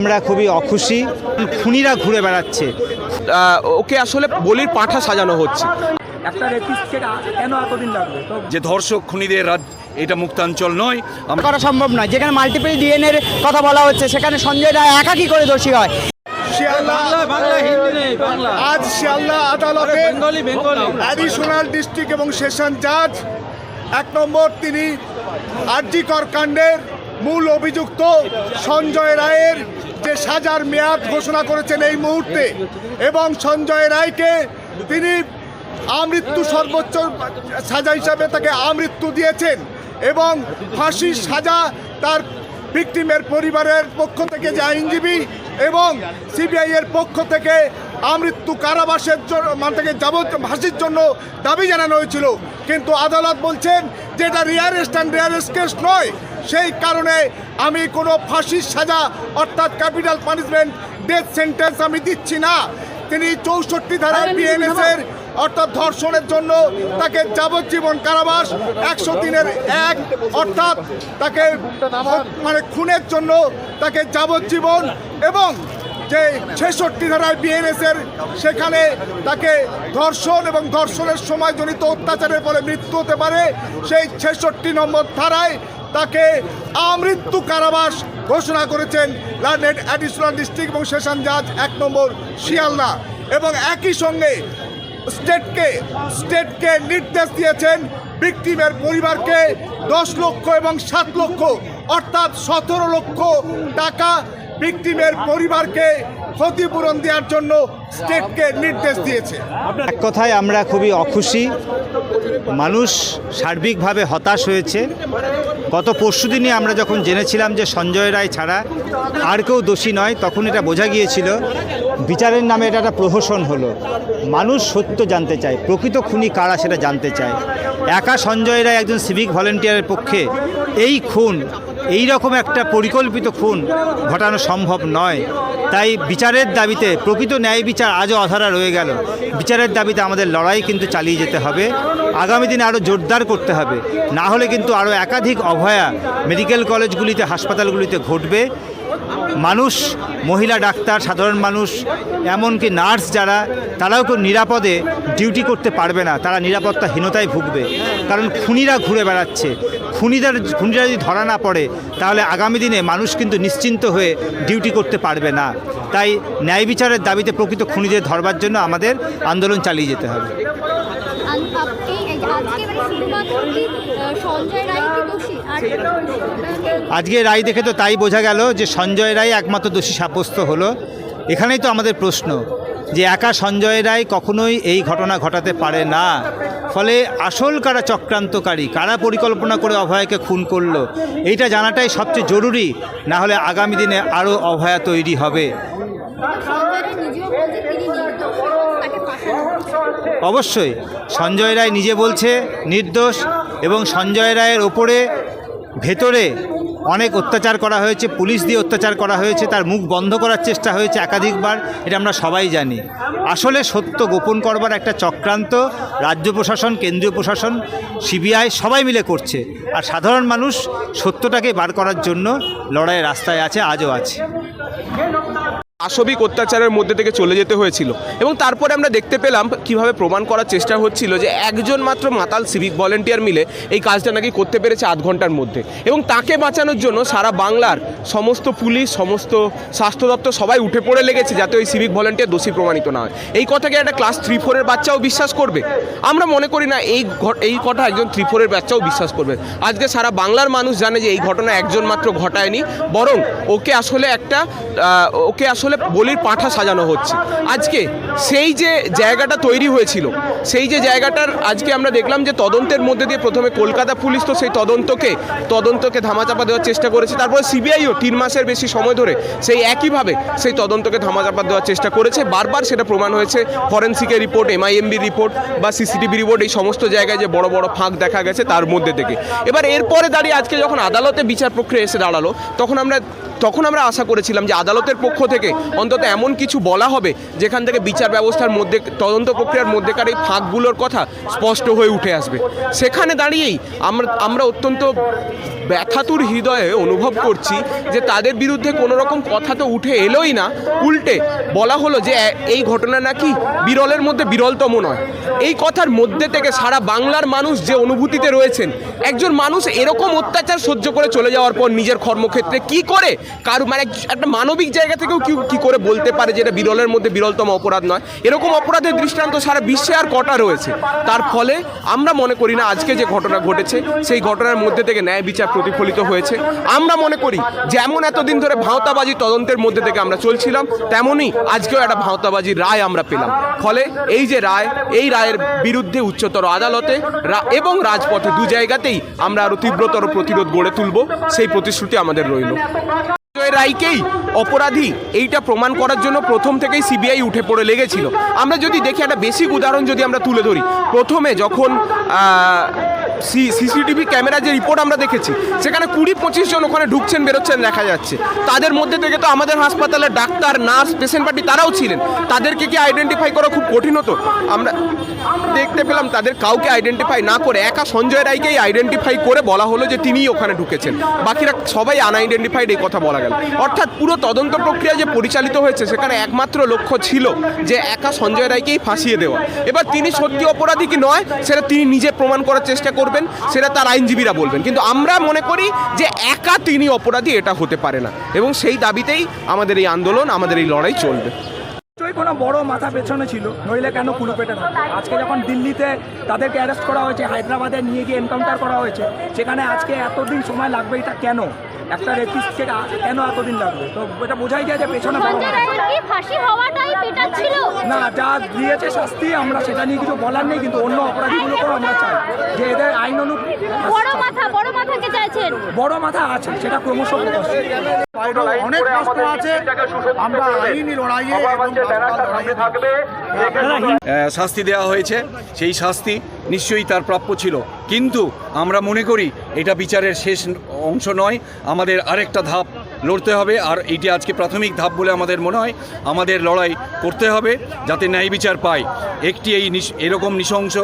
আমরা খুবই অখুশি খুনিরা ঘুরে বেড়াচ্ছে। ওকে আসলে বলির পাঠা সাজানো হচ্ছে। একটা রেপিস্টকে কেন এতদিন লাগবে যে ধর্ষক খুনিদের রাজ এটা মুক্তাঞ্চল নয় আমরা করা সম্ভব নয়। যেখানে মাল্টিপল ডিএনএর কথা বলা হচ্ছে সেখানে সঞ্জয় রায় একা কি করে দোষী হয়। আজ শিয়ালদা আদালতে অ্যাডিশনাল ডিস্ট্রিক্ট এবং সেশন জাজ এক নম্বর তিনি আরজিকর কাণ্ডের মূল অভিযুক্ত সঞ্জয় রায়ের যে সাজার মেয়াদ ঘোষণা করেছেন এই মুহূর্তে। এবং সঞ্জয় রায়কে তিনি আমৃত্যু সর্বোচ্চ সাজা হিসাবে তাকে আমৃত্যু দিয়েছেন এবং ফাঁসির সাজা তার ভিকটিমের পরিবারের পক্ষ থেকে যে আইনজীবী এবং সিবিআই এর পক্ষ থেকে আমৃত্যু কারাবাসের জন্য মানে থেকে যাবত ফাঁসির জন্য দাবি জানানো হয়েছিল। কিন্তু আদালত বলছেন যে এটা রিয়ারেস্ট অ্যান্ড রিয়ারেস্ট কেস নয়। সেই কারণে আমি কোনো ফাঁসির সাজা অর্থাৎ ক্যাপিটাল পানিশমেন্ট ডেথ সেন্টেন্স আমি দিচ্ছি না। তিনি চৌষট্টি ধারায় বিএনএস এর অর্থাৎ ধর্ষণের জন্য তাকে যাবজ্জীবন কারাবাস একশো দিনের এক অর্থাৎ তাকে মানে খুনের জন্য তাকে যাবজ্জীবন এবং যে ছেষট্টি ধারায় বিএনএস এর সেখানে তাকে ধর্ষণ এবং ধর্ষণের সময় জনিত অত্যাচারের ফলে মৃত্যু হতে পারে। সেই ছেষট্টি নম্বর ধারায় তাকে আমৃত্যু কারাবাস ঘোষণা করেছেন লার্নেড অ্যাডিশনাল ডিস্ট্রিক্ট এবং সেশন জাজ এক নম্বর শিয়ালদা। এবং একই সঙ্গে স্টেটকে স্টেটকে নির্দেশ দিয়েছেন ভিকটিমের পরিবারকে দশ লক্ষ এবং সাত লক্ষ, অর্থাৎ সতেরো লক্ষ টাকা ভিকটিমের পরিবারকে ক্ষতিপূরণ দেওয়ার জন্য স্টেটকে নির্দেশ দিয়েছে। এক কথায় আমরা খুবই অখুশি। মানুষ সার্বিকভাবে হতাশ হয়েছে। গত পরশুদিনই আমরা যখন জেনেছিলাম যে সঞ্জয় রায় ছাড়া আর কেউ দোষী নয়, তখন এটা বোঝা গিয়েছিল। বিচারের নামে এটা একটা প্রহসন হলো। মানুষ সত্য জানতে চায়, প্রকৃত খুনি কারা সেটা জানতে চায়। একা সঞ্জয় রায় একজন সিভিক ভলেন্টিয়ারের পক্ষে এই খুন এই রকম একটা পরিকল্পিত খুন ঘটানো সম্ভব নয়। তাই বিচারের দাবিতে প্রকৃত ন্যায় বিচার আজও অধারা রয়ে গেল। বিচারের দাবিতে আমাদের লড়াই কিন্তু চালিয়ে যেতে হবে। আগামী দিনে আরও জোরদার করতে হবে। না হলে কিন্তু আরও একাধিক অভয়া মেডিকেল কলেজগুলিতে, হাসপাতালগুলিতে ঘটবে। মানুষ, মহিলা ডাক্তার, সাধারণ মানুষ, এমনকি নার্স যারা, তারাও কেউ নিরাপদে ডিউটি করতে পারবে না। তারা নিরাপত্তাহীনতায় ভুগবে। কারণ খুনিরা ঘুরে বেড়াচ্ছে। খুনিদের, খুনিরা যদি ধরা না পড়ে, তাহলে আগামী দিনে মানুষ কিন্তু নিশ্চিন্ত হয়ে ডিউটি করতে পারবে না। তাই ন্যায় বিচারের দাবিতে প্রকৃত খুনিদের ধরবার জন্য আমাদের আন্দোলন চালিয়ে যেতে হবে। সঞ্জয় রায় দোষী? আজকে রায় দেখে তো তাই বোঝা গেল যে সঞ্জয় রায় একমাত্র দোষী সাব্যস্ত হলো এখানেই তো আমাদের প্রশ্ন যে একা সঞ্জয় রায় কখনোই এই ঘটনা ঘটাতে পারে না ফলে আসল কারা চক্রান্তকারী, কারা পরিকল্পনা করে অভয়াকে খুন করল, এইটা জানাটাই সবচেয়ে জরুরি, না হলে আগামী দিনে আরও অভয়া তৈরি হবে। অবশ্যই, সঞ্জয় রায় নিজে বলছে, নির্দোষ, এবং সঞ্জয় রায়ের ওপরে ভেতরে অনেক অত্যাচার করা হয়েছে, পুলিশ দিয়ে অত্যাচার করা হয়েছে, তার মুখ বন্ধ করার চেষ্টা হয়েছে একাধিকবার, এটা আমরা সবাই জানি। আসলে সত্য, গোপন করবার একটা চক্রান্ত রাজ্য প্রশাসন, কেন্দ্রীয় প্রশাসন, সিবিআই সবাই মিলে করছে। আর সাধারণ মানুষ সত্যটাকে বার করার জন্য লড়াইয়ের রাস্তায় আছে, আজও আছে। আসবিক অত্যাচারের মধ্যে থেকে চলে যেতে হয়েছিল। এবং তারপরে আমরা দেখতে পেলাম কীভাবে প্রমাণ করার চেষ্টা হচ্ছিল যে একজন মাত্র মাতাল সিভিক ভলেন্টিয়ার মিলে এই কাজটা নাকি করতে পেরেছে আধ ঘণ্টার মধ্যে। এবং তাকে বাঁচানোর জন্য সারা বাংলার সমস্ত পুলিশ, সমস্ত স্বাস্থ্য দপ্তর সবাই উঠে পড়ে লেগেছে যাতে ওই সিভিক ভলেন্টিয়ার দোষী প্রমাণিত না হয়। এই কথাকে একটা ক্লাস থ্রি ফোরের বাচ্চাও বিশ্বাস করবে। আমরা মনে করি না এই এই কথা একজন থ্রি ফোরের বাচ্চাও বিশ্বাস করবে। আজকে সারা বাংলার মানুষ জানে যে এই ঘটনা একজন মাত্র ঘটায়নি, বরং ওকে আসলে একটা ওকে আসলে বলির পাঠা সাজানো হচ্ছে। আজকে সেই যে জায়গাটা তৈরি হয়েছিল, সেই যে জায়গাটার আজকে আমরা দেখলাম যে তদন্তের মধ্যে দিয়ে প্রথমে কলকাতা পুলিশ তো সেই তদন্তকে তদন্তকে ধামাচাপা দেওয়ার চেষ্টা করেছে। তারপরে সিবিআইও তিন মাসের বেশি সময় ধরে সেই একইভাবে সেই তদন্তকে ধামাচাপা দেওয়ার চেষ্টা করেছে। বারবার সেটা প্রমাণ হয়েছে। ফরেন্সিকের রিপোর্ট এমআইএমবি রিপোর্ট বা সিসিটিভি রিপোর্ট, এই সমস্ত জায়গায় যে বড় বড় ফাঁক দেখা গেছে তার মধ্যে থেকে। এবার এরপরে দাঁড়িয়ে আজকে যখন আদালতে বিচার প্রক্রিয়া এসে দাঁড়াল, তখন আমরা তখন আমরা আশা করেছিলাম যে আদালতের পক্ষ থেকে অন্তত এমন কিছু বলা হবে যেখান থেকে বিচার ব্যবস্থার মধ্যে, তদন্ত প্রক্রিয়ার মধ্যেকার এই ফাঁকগুলোর কথা স্পষ্ট হয়ে উঠে আসবে। সেখানে দাঁড়িয়েই আমরা আমরা অত্যন্ত ব্যথাতুর হৃদয়ে অনুভব করছি যে তাদের বিরুদ্ধে কোনো রকম কথা তো উঠে এলোই না। উল্টে বলা হলো যে এই ঘটনা নাকি বিরলের মধ্যে বিরলতম নয়। এই কথার মধ্যে থেকে সারা বাংলার মানুষ যে অনুভূতিতে রয়েছেন, একজন মানুষ এরকম অত্যাচার সহ্য করে চলে যাওয়ার পর নিজের কর্মক্ষেত্রে কি করে? কারও মানে একটা মানবিক জায়গা থেকেও কি কি করে বলতে পারে যে এটা বিরলের মধ্যে বিরলতম অপরাধ নয়? এরকম অপরাধের দৃষ্টান্ত সারা বিশ্বে আর কটা রয়েছে। তার ফলে আমরা মনে করি না আজকে যে ঘটনা ঘটেছে, সেই ঘটনার মধ্যে থেকে ন্যায় বিচার প্রতিফলিত হয়েছে। আমরা মনে করি, যেমন এতদিন ধরে ভাওতাবাজি তদন্তের মধ্যে থেকে আমরা চলছিলাম তেমনই আজকেও একটা ভাঁওতাবাজির রায় আমরা পেলাম। ফলে এই যে রায়, এই রায়ের বিরুদ্ধে উচ্চতর আদালতে এবং রাজপথে দু জায়গাতেই আমরা আরও তীব্রতর প্রতিরোধ গড়ে তুলব, সেই প্রতিশ্রুতি আমাদের রইল। রায়কেই অপরাধী, এইটা প্রমাণ করার জন্য প্রথম থেকেই সিবিআই উঠে পড়ে লেগেছিল। আমরা যদি দেখি একটা বেসিক উদাহরণ যদি আমরা তুলে ধরি, প্রথমে যখন সিসিটিভি ক্যামেরা যে রিপোর্ট আমরা দেখেছি, সেখানে কুড়ি পঁচিশ জন ওখানে ঢুকছেন, বেরোচ্ছেন দেখা যাচ্ছে। তাদের মধ্যে থেকে তো আমাদের হাসপাতালে ডাক্তার, নার্স, পেশেন্ট পার্টি তারাও ছিলেন। তাদেরকে কি আইডেন্টিফাই করা খুব কঠিন হতো? আমরা দেখতে পেলাম তাদের কাউকে আইডেন্টিফাই না করে, একা সঞ্জয় রায়কেই আইডেন্টিফাই করে বলা হলো যে তিনিই ওখানে ঢুকেছেন। বাকিরা সবাই আনআইডেন্টিফাইড এই কথা বলা গেল। অর্থাৎ পুরো তদন্ত প্রক্রিয়া যে পরিচালিত হয়েছে, সেখানে একমাত্র লক্ষ্য ছিল যে একা সঞ্জয় রায়কেই ফাঁসিয়ে দেওয়া। এবার তিনি সত্যি অপরাধী কি নয়, সেটা তিনি নিজে প্রমাণ করার চেষ্টা করবেন। সেটা তার আইনজীবীরা বলবেন। কিন্তু আমরা মনে করি যে একা তিনি অপরাধী, এটা হতে পারে না। এবং সেই দাবিতেই আমাদের এই আন্দোলন, আমাদের এই লড়াই চলবে। নিশ্চয়ই কোনো বড় মাথা পেছনে ছিল, নইলে কেন কুলুপেটে না আজকে যখন দিল্লিতে তাদেরকে অ্যারেস্ট করা হয়েছে, হায়দ্রাবাদে নিয়ে গিয়ে এনকাউন্টার করা হয়েছে, সেখানে আজকে এতদিন সময় লাগবে এটা কেন? একটা রেপিস্টকে কেন এতদিন লাগবে? তো এটা বোঝাই যায় যে পেছনে ফাঁসি হওয়াটাই বেটার ছিল? না যা দিয়েছে শাস্তি আমরা সেটা নিয়ে কিছু বলার নেই কিন্তু অন্য অপরাধীগুলোকেও আমরা চাই। যে এদের আইন অনু বড় মাথা বড় মাথাকে চাইছেন? বড় মাথা আছে সেটা ক্রমশ অনেক কষ্ট আছে। আমরা আইনি লড়াইয়ে এবং শাস্তি দেওয়া হয়েছে সেই শাস্তি নিশ্চয়ই তার প্রাপ্য ছিল। কিন্তু আমরা মনে করি এটা বিচারের শেষ অংশ নয়, আমাদের আরেকটা ধাপ লড়তে হবে, আর এইটি আজকে প্রাথমিক ধাপ বলে আমাদের মনে হয়। আমাদের লড়াই করতে হবে যাতে ন্যায় বিচার পায়। একটি এই এরকম নৃশংস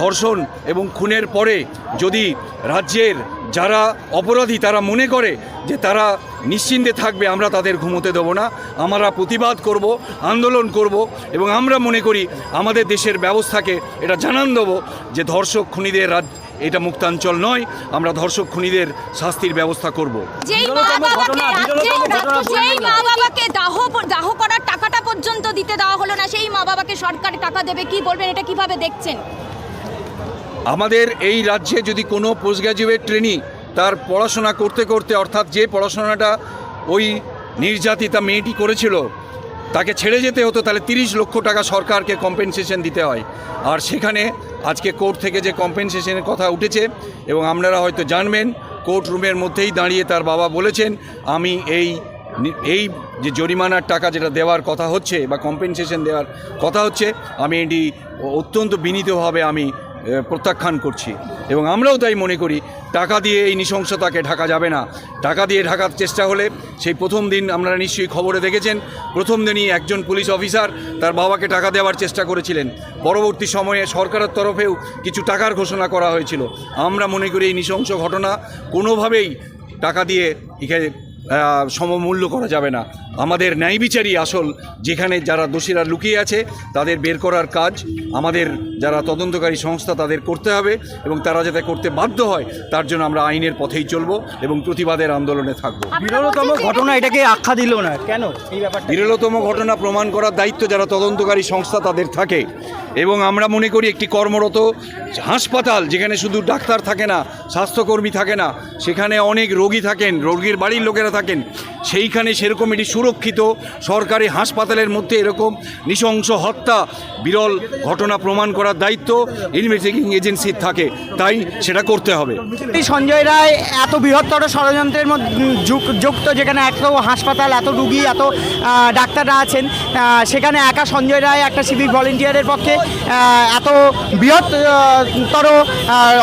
ধর্ষণ এবং খুনের পরে যদি রাজ্যের যারা অপরাধী তারা মনে করে যে তারা নিশ্চিন্তে থাকবে, আমরা তাদের ঘুমোতে দেবো না। আমরা প্রতিবাদ করব, আন্দোলন করব এবং আমরা মনে করি আমাদের দেশের ব্যবস্থাকে এটা জানান দেবো যে ধর্ষক, খুনিদের রাজ এটা মুক্তাঞ্চল নয় আমরা ধর্ষক খুনিদের শাস্তির ব্যবস্থা করব। দাহ দাহ করার টাকাটা পর্যন্ত দিতে দেওয়া হলো না সেই মা বাবাকে সরকার টাকা দেবে কি বলবেন? এটা কীভাবে দেখছেন? আমাদের এই রাজ্যে যদি কোনো পোস্ট গ্র্যাজুয়েট ট্রেনি তার পড়াশোনা করতে করতে অর্থাৎ যে পড়াশোনাটা ওই নির্যাতিতা মেয়েটি করেছিল তাকে ছেড়ে যেতে হতো, তাহলে তিরিশ লক্ষ টাকা সরকারকে কম্পেনসেশন দিতে হয়। আর সেখানে আজকে কোর্ট থেকে যে কম্পেনসেশনের কথা উঠেছে, এবং আপনারা হয়তো জানবেন, কোর্ট রুমের মধ্যেই দাঁড়িয়ে তার বাবা বলেছেন, আমি এই এই যে জরিমানার টাকা যেটা দেওয়ার কথা হচ্ছে, বা কম্পেনসেশন দেওয়ার কথা হচ্ছে, আমি এটি অত্যন্ত বিনীতভাবে আমি প্রত্যাখ্যান করছি। এবং আমরাও তাই মনে করি, টাকা দিয়ে এই নৃশংসতাকে ঢাকা যাবে না। টাকা দিয়ে ঢাকার চেষ্টা হলে সেই প্রথম দিন আপনারা নিশ্চয়ই খবরে দেখেছেন, প্রথম দিনই একজন পুলিশ অফিসার তার বাবাকে টাকা দেওয়ার চেষ্টা করেছিলেন। পরবর্তী সময়ে সরকারের তরফেও কিছু টাকার ঘোষণা করা হয়েছিল। আমরা মনে করি এই নৃশংস ঘটনা কোনোভাবেই টাকা দিয়ে এখানে সমমূল্য করা যাবে না। আমাদের ন্যায় বিচারই আসল যেখানে যারা দোষীরা লুকিয়ে আছে তাদের বের করার কাজ আমাদের যারা তদন্তকারী সংস্থা তাদের করতে হবে এবং তারা যাতে করতে বাধ্য হয় তার জন্য আমরা আইনের পথেই চলব এবং প্রতিবাদের আন্দোলনে থাকব। বিরলতম ঘটনা এটাকে আখ্যা দিল না। কেন? এই ব্যাপারটা বিরলতম ঘটনা প্রমাণ করার দায়িত্ব যারা তদন্তকারী সংস্থা তাদের থাকে এবং আমরা মনে করি একটি কর্মরত হাসপাতাল যেখানে শুধু ডাক্তার থাকে না স্বাস্থ্যকর্মী থাকে না সেখানে অনেক রোগী থাকেন রোগীর বাড়ির লোকেরা থাকেন। সেইখানে সেরকম এটি সুরক্ষিত। সরকারি হাসপাতালের মধ্যে এরকম নৃশংস হত্যা, বিরল ঘটনা প্রমাণ করার দায়িত্ব ইনভেস্টিগেটিং এজেন্সির থাকে। তাই সেটা করতে হবে। সঞ্জয় রায় এত বৃহত্তর ষড়যন্ত্রের যুক্ত, যেখানে এত হাসপাতাল, এত রুগী, এত ডাক্তাররা আছেন সেখানে একা সঞ্জয় রায় একটা সিভিক ভলেন্টিয়ারের পক্ষে এত বৃহত্তর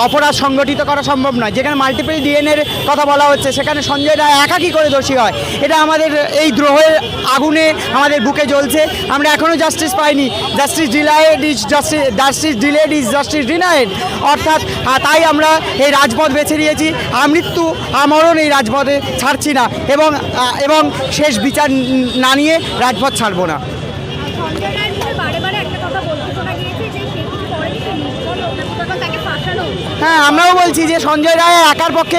অপরাধ সংগঠিত করা সম্ভব নয়। যেখানে মাল্টিপল ডিএনএর কথা বলা হচ্ছে, সেখানে সঞ্জয় রায় একা কী করে দোষী হয়? এটা আমাদের এই দ্রোহের আগুনে আমাদের বুকে জ্বলছে। আমরা এখনও জাস্টিস পাইনি। Justice delayed is justice justice delayed is justice denied অর্থাৎ তাই আমরা এই রাজপথ বেছে নিয়েছি। আমৃত্যু আমরণ এই রাজপথে ছাড়ছি না। এবং এবং শেষ বিচার না নিয়ে রাজপথ ছাড়বো না সঞ্জয় রায়ের মুখে বারে বারে একটা কথা বলতে শোনা গিয়েছে যে সে কিছু করেনি সে নির্দল তখন তাকে ফাঁসানো হয়েছে। হ্যাঁ আমরাও বলছি যে সঞ্জয় রায় একার পক্ষে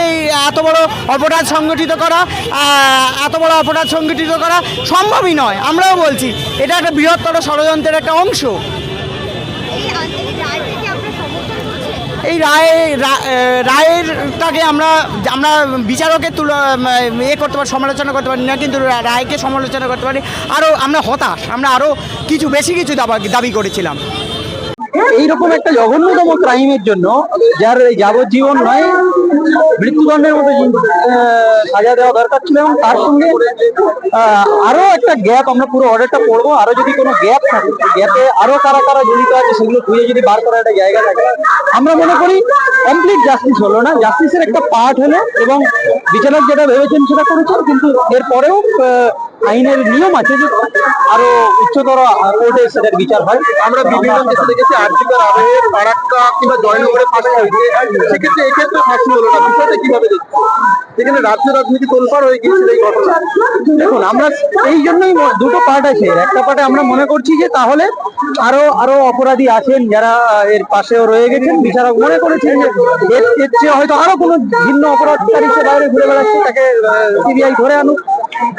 এত বড় অপরাধ সংগঠিত করা এত বড় অপরাধ সংগঠিত করা সম্ভবই নয়। আমরাও বলছি এটা একটা বৃহত্তর ষড়যন্ত্রের একটা অংশ। এই রায় রা- আহ, রায়েরটাকে আমরা আমরা বিচারকের তুল এ করতে পারি সমালোচনা করতে পারি না কিন্তু রায়কে সমালোচনা করতে পারি। আরও আমরা হতাশ আমরা আরও কিছু বেশি কিছু দাবি করেছিলাম। এইরকম একটা জঘন্যতম ক্রাইমের জন্য যার যাবজ্জীবন নয় মৃত্যুদণ্ডের মতো সাজা দেওয়া দরকার ছিল এবং তার সঙ্গে আরও একটা গ্যাপ আমরা পুরো অর্ডারটা পড়ব। আরও যদি কোনো গ্যাপ থাকে গ্যাপে আরও কারা কারা জড়িত আছে সেগুলো খুঁজে যদি বার করার একটা জায়গা থাকে, আমরা মনে করি কমপ্লিট জাস্টিস হলো না। জাস্টিসের একটা পার্ট হলো এবং বিচারক যেটা ভেবেছেন সেটা করেছেন, কিন্তু এরপরেও আইনের নিয়ম আছে যে আরও উচ্চতর কোর্টে সেটার বিচার হয়। আমরা বিভিন্ন দেশে দেখেছি আর্থিকার আবহে ফারাক্কা কিংবা জয়নগরে ফাঁসি হয়েছে সেক্ষেত্রে এক্ষেত্রে ফাঁসি হলো যেখানে রাজ্য রাজনীতি তোলপাড় হয়ে গিয়েছিল এই ঘটনা। দেখুন, আমরা এই জন্যই দুটো পার্ট আছে। একটা পার্টে আমরা মনে করছি যে তাহলে আরও আরও অপরাধী আছেন যারা এর পাশেও রয়ে গেছেন। বিচারক মনে করেছেন যে এর চেয়ে হয়তো আরও ভিন্ন অপরাধকারী সে বাইরে ঘুরে বেড়াচ্ছে, তাকে সিবিআই ধরে আনুক।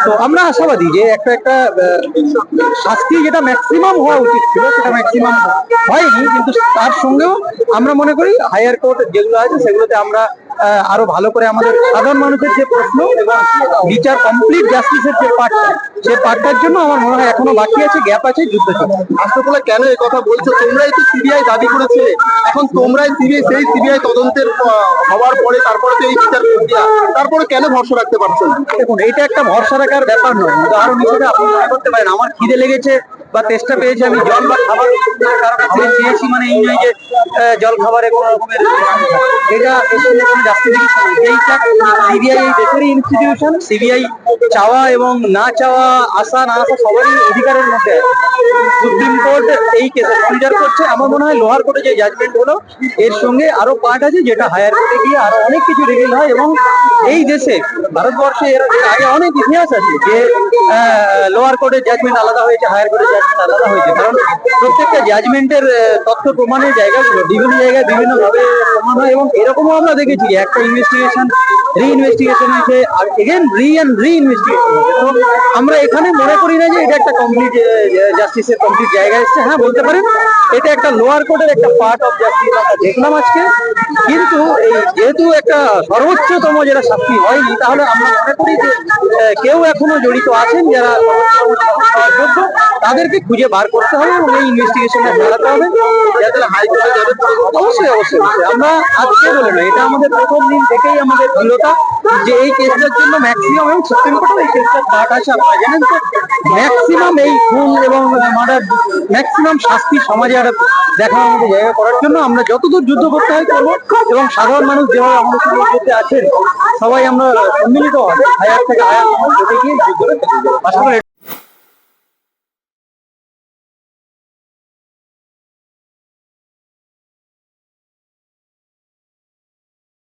তো আমরা আশাবাদী যে একটা একটা শাস্তি যেটা ম্যাক্সিমাম হওয়া উচিত ছিল, সেটা ম্যাক্সিমাম হয়নি। কিন্তু তার সঙ্গেও আমরা মনে করি হায়ার কোর্ট যেগুলো আছে, সেগুলোতে আমরা আরও ভালো করে আমাদের সাধারণ মানুষের যে প্রশ্ন বিচার কমপ্লিট জাস্টিসের যে পার্টটা সেই পার্টটার জন্য আমার মনে হয় এখনও বাকি আছে গ্যাপ আছে, যুদ্ধ রাষ্ট্রপালা কেন এই কথা বলছো? তোমরাই তো সিবিআই দাবি করেছিলে। এখন তোমরাই সিবিআই সেই সিবিআই তদন্তের হওয়ার পরে তারপরে তো এই বিচার প্রক্রিয়া। তারপরে কেন ভরসা রাখতে পারছ দেখুন এটা একটা ভরসা রাখার ব্যাপার নয়। উদাহরণ হিসেবে আপনি মনে করতে পারেন, আমার খিদে লেগেছে বা তেষ্টা পেয়েছে আমি জল বা খাবার কারও কাছ চেয়েছি মানে এই নয় যে জল খাবারে কোনো রকমের এটা এইটা সিবিআই ইনস্টিটিউশন সিবিআই চাওয়া এবং না চাওয়া, আসা না আসা সবারই অধিকারের মধ্যে। সুপ্রিম কোর্ট এই কেসে করছে। আমার মনে হয় লোহার কোর্টে যে জাজমেন্ট হলো, এর সঙ্গে আরও পার্ট আছে যেটা হায়ার কোর্টে গিয়ে আরও অনেক কিছু রিভিল হয় এবং এই দেশে, ভারতবর্ষে এর আগে অনেক ইতিহাস আছে যে লোয়ার কোর্টের জাজমেন্ট আলাদা হয়েছে হায়ার কোর্টের জাজমেন্ট আলাদা হয়েছে। কারণ প্রত্যেকটা জাজমেন্টের তথ্য প্রমাণের জায়গাগুলো বিভিন্ন জায়গায় বিভিন্ন ভাবে প্রমাণ হয় এবং এরকমও আমরা দেখেছি একটা ইনভেস্টিগেশন রি ইনভেস্টিগেশন হয়েছে, আর এগেন রি অ্যান্ড রি ইনভেস্টিগেশন তো আমরা এখানে মনে করি না যে এটা একটা কমপ্লিট জাস্টিসের কমপ্লিট জায়গা এসছে। হ্যাঁ বলতে পারেন এটা একটা লোয়ার কোর্টের একটা পার্ট অফ জাস্টিস আমরা দেখলাম আজকে। কিন্তু এই যেহেতু একটা সর্বোচ্চতম যেটা শাস্তি হয়নি, তাহলে আমরা মনে করি যে কেউ এখনও জড়িত আছেন যারা যোগ্য তাদেরকে খুঁজে বার করতে হবে এবং এই ইনভেস্টিগেশনে চালাতে হবে। যাতে হাইকোর্টে যাবে অবশ্যই অবশ্যই অবশ্যই। আমরা আজকে বলে না এটা আমাদের প্রথম দিন থেকেই আমাদের দৃঢ়তা যে এই কেসটার জন্য ম্যাক্সিমাম এবং সুপ্রিম কোর্টের এই কেসটার পার্ট আছে, আপনারা জানেন তো। ম্যাক্সিমাম এই খুন এবং মার্ডার ম্যাক্সিমাম শাস্তি সমাজে আমাদের জায়গা করার জন্য আমরা যতদূর যুদ্ধ করতে হয় এবং সাধারণ মানুষ যেভাবে আমাদের আছেন, সবাই আমরা সম্মিলিত